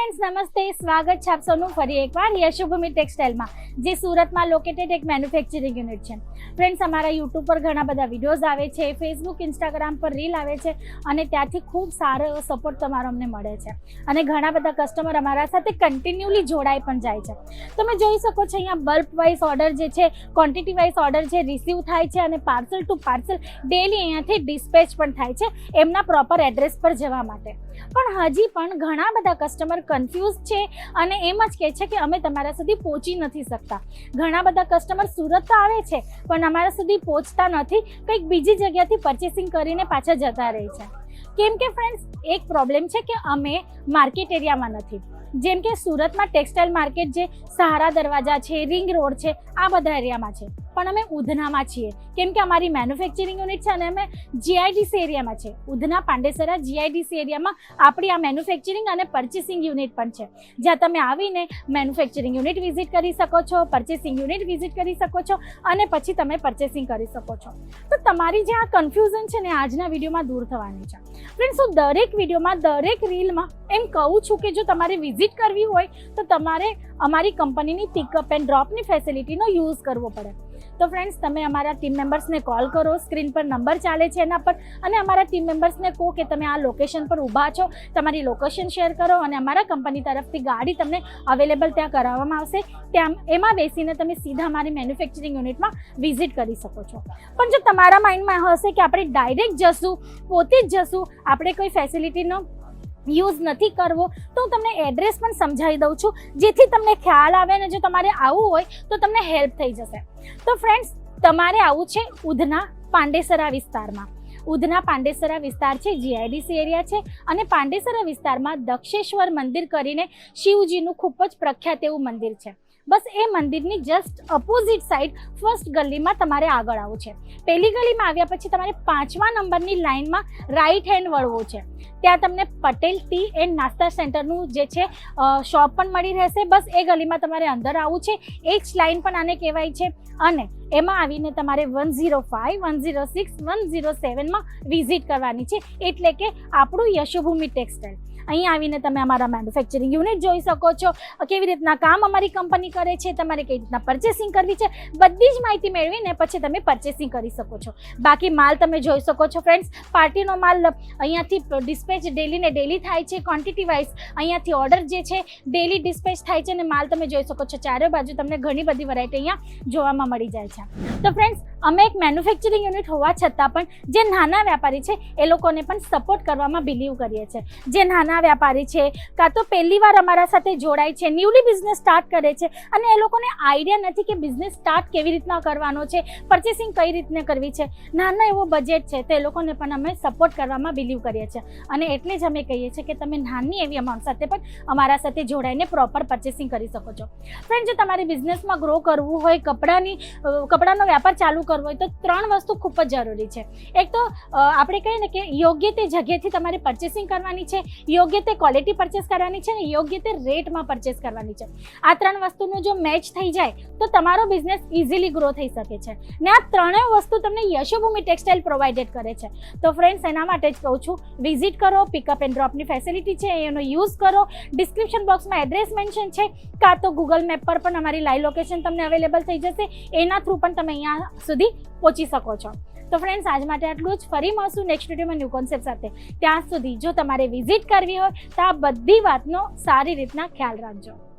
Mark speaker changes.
Speaker 1: Friends નમસ્તે સ્વાગત છે આપ સૌનું ફરી એકવાર યશુભૂમિ ટેક્સટાઇલમાં જે સુરતમાં લોકેટેડ એક મેન્યુફેક્ચરિંગ યુનિટ છે. ફ્રેન્ડ્સ અમારા યુટ્યુબ પર ઘણા બધા વિડીયોઝ આવે છે ફેસબુક ઇન્સ્ટાગ્રામ પર રીલ આવે છે અને ત્યાંથી ખૂબ સારો એવો સપોર્ટ તમારો અમને મળે છે. અને ઘણા બધા કસ્ટમર અમારા સાથે કન્ટિન્યુઅલી જોડાઈ પણ જાય છે. તમે જોઈ શકો છો અહીંયા બલ્બ વાઇઝ ઓર્ડર જે છે ક્વોન્ટિટી વાઇઝ ઓર્ડર છે રિસીવ થાય છે અને પાર્સલ ટુ પાર્સલ ડેલી અહીંયાથી ડિસ્પેચ પણ થાય છે, એમના પ્રોપર એડ્રેસ પર જવા માટે. પણ હજી પણ ઘણા બધા કસ્ટમર કન્ફ્યુઝ છે અને એમ જ કહે છે કે અમે તમારા સુધી પહોંચી નથી શકતા. ઘણા બધા કસ્ટમર સુરત તો આવે છે, પણ અમારા સુધી પહોંચતા નથી. કંઈક બીજી જગ્યાથી પરચેસિંગ કરીને પાછા જતા રહે છે. કેમ કે ફ્રેન્ડ્સ એક પ્રોબ્લેમ છે કે અમે માર્કેટ એરિયામાં નથી. જેમ કે સુરતમાં ટેક્સટાઇલ માર્કેટ જે, સહારા દરવાજા છે રિંગ રોડ છે, આ બધા એરિયામાં છે. પણ અમે ઉધનામાં છીએ. કેમ કે અમારી મેન્યુફેક્ચરિંગ યુનિટ છે અને અમે જીઆઈડીસી એરિયામાં છે ઉધના પાંડેસરા જીઆઈડીસી એરિયામાં આપણી આ મેન્યુફેક્ચરિંગ અને પરચેસિંગ યુનિટ પણ છે. જ્યાં તમે આવીને મેન્યુફેક્ચરિંગ યુનિટ વિઝિટ કરી શકો છો પરચેસિંગ યુનિટ વિઝિટ કરી શકો છો અને પછી તમે પરચેસિંગ કરી શકો છો. તો તમારી જે આ કન્ફ્યુઝન છે ને આજના વિડીયોમાં દૂર થવાની છે. ફ્રેન્ડ્સ હું દરેક વિડીયોમાં, દરેક રીલમાં એમ કહું છું કે જો તમારે વિઝિટ કરવી હોય તો તમારે અમારી કંપનીની પિકઅપ એન્ડ ડ્રોપની ફેસિલિટીનો યુઝ કરવો પડે. તો ફ્રેન્ડ્સ તમે અમારા ટીમ મેમ્બર્સને કોલ કરો. સ્ક્રીન પર નંબર ચાલે છે એના પર. અને અમારા ટીમ મેમ્બર્સને કહો કે તમે આ લોકેશન પર ઊભા છો. તમારી લોકેશન શેર કરો અને અમારા કંપની તરફથી ગાડી તમને અવેલેબલ ત્યાં કરાવવામાં આવશે. ત્યાં એમાં બેસીને તમે સીધા અમારી મેન્યુફેક્ચરિંગ યુનિટમાં વિઝિટ કરી શકો છો. પણ જો તમારા માઇન્ડમાં હશે કે આપણે ડાયરેક્ટ જશું, પોતે જ જશું, આપણે કોઈ ફેસિલિટીનો યુઝ નથી કરવો, તો હું તમને એડ્રેસ પણ સમજાવી દઉં છું. જેથી તમને ખ્યાલ આવે ને જો તમારે આવવું હોય, તો તમને હેલ્પ થઈ જશે. તો ફ્રેન્ડ્સ તમારે આવું છે ઉધના પાંડેસરા વિસ્તારમાં. ઉધના પાંડેસરા વિસ્તાર છે જીઆઈડીસી એરિયા છે અને પાંડેસરા વિસ્તારમાં દક્ષેશ્વર મંદિર કરીને શિવજીનું ખૂબ જ પ્રખ્યાત એવું મંદિર છે. બસ એ મંદિરની જસ્ટ અપોઝિટ સાઈડ ફર્સ્ટ ગલીમાં તમારે આગળ આવવું છે. પહેલી ગલીમાં આવ્યા પછી તમારે પાંચમા નંબરની લાઇનમાં રાઈટ હેન્ડ વળવું છે. ત્યાં તમને પટેલ ટી એન્ડ નાસ્તા સેન્ટરનું જે છે શોપ પણ મળી રહેશે. બસ એ ગલીમાં તમારે અંદર આવવું છે. એ જ લાઇન પણ આને કહેવાય છે. અને એમાં આવીને તમારે one zero five one zero six one zero સેવનમાં visit કરવાની છે. એટલે કે આપણું યશોભૂમિ ટેક્સટાઇલ અહીં આવીને તમે અમારા મેન્યુફેક્ચરિંગ યુનિટ જોઈ શકો છો. કેવી રીતના કામ અમારી કંપની કરે છે, તમારે કઈ રીતના પરચેસિંગ કરવી છે, બધી જ માહિતી મેળવીને પછી તમે પરચેસિંગ કરી શકો છો. બાકી માલ તમે જોઈ શકો છો ફ્રેન્ડ્સ પાર્ટીનો માલ અહીંયાથી ડિસ્પેચ ડેલી ને ડેલી થાય છે ક્વોન્ટિટી વાઇઝ અહીંયાથી ઓર્ડર જે છે ડેલી ડિસ્પેચ થાય છે અને માલ તમે જોઈ શકો છો, ચારે બાજુ તમને ઘણી બધી વેરાયટી અહીંયા જોવામાં મળી જાય છે. તો ફ્રેન્ડ્સ અમે એક મેન્યુફેક્ચરિંગ યુનિટ હોવા છતાં પણ જે નાના વેપારી છે, એ લોકોને પણ સપોર્ટ કરવામાં બિલીવ કરીએ છીએ. જે નાના વેપારી છે, કાં તો પહેલી વાર અમારા સાથે જોડાય છે ન્યૂલી બિઝનેસ સ્ટાર્ટ કરે છે, અને એ લોકોને આઈડિયા નથી કે બિઝનેસ સ્ટાર્ટ કેવી રીતના કરવાનો છે પરચેસિંગ કઈ રીતને કરવી છે. નાના એવો બજેટ છે, તે લોકોને પણ અમે સપોર્ટ કરવામાં બિલીવ કરીએ છીએ. અને એટલે જ અમે કહીએ છીએ કે તમે નાની એવી અમાઉન્ટ સાથે પણ અમારા સાથે જોડાઈને પ્રોપર પરચેસિંગ કરી શકો છો. ફ્રેન્ડ જો તમારે બિઝનેસમાં ગ્રો કરવું હોય, કપડાની કપડાનો વેપાર ચાલુ કરવો હોય તો ત્રણ વસ્તુ ખૂબ જ જરૂરી છે. એક તો આપણે કહીએ ને કે યોગ્ય તે જગ્યાએથી તમારે પરચેસિંગ કરવાની છે, યોગ્ય તે ક્વોલિટી પરચેસ કરવાની છે ને યોગ્ય તે રેટમાં પરચેસ કરવાની છે. આ ત્રણ વસ્તુનું જો મેચ થઈ જાય, તો તમારો બિઝનેસ ઇઝીલી ગ્રો થઈ શકે છે. ને આ ત્રણેય વસ્તુ તમને યશોભૂમિ ટેક્સટાઇલ પ્રોવાઇડેડ કરે છે. તો ફ્રેન્ડ્સ એના માટે જ કહું છું વિઝિટ કરો પિકઅપ એન્ડ ડ્રોપની ફેસિલિટી છે એનો યુઝ કરો. ડિસ્ક્રિપ્શન બોક્સમાં એડ્રેસ મેન્શન છે, કાં તો ગૂગલ મેપ પર પણ અમારી લાઈવ લોકેશન તમને અવેલેબલ થઈ જશે. એના થ્રુ પણ તમે અહીંયા સુધી પહોંચી શકો છો. તો ફ્રેન્ડ્સ આજ માટે આટલું જ. ફરી મળશું નેક્સ્ટ વિડીયોમાં ન્યૂ કોન્સેપ્ટ સાથે. ત્યાં સુધી જો તમારે વિઝિટ કરવી હોય, તો આ બધી વાતનો સારી રીતના ખ્યાલ રાખજો.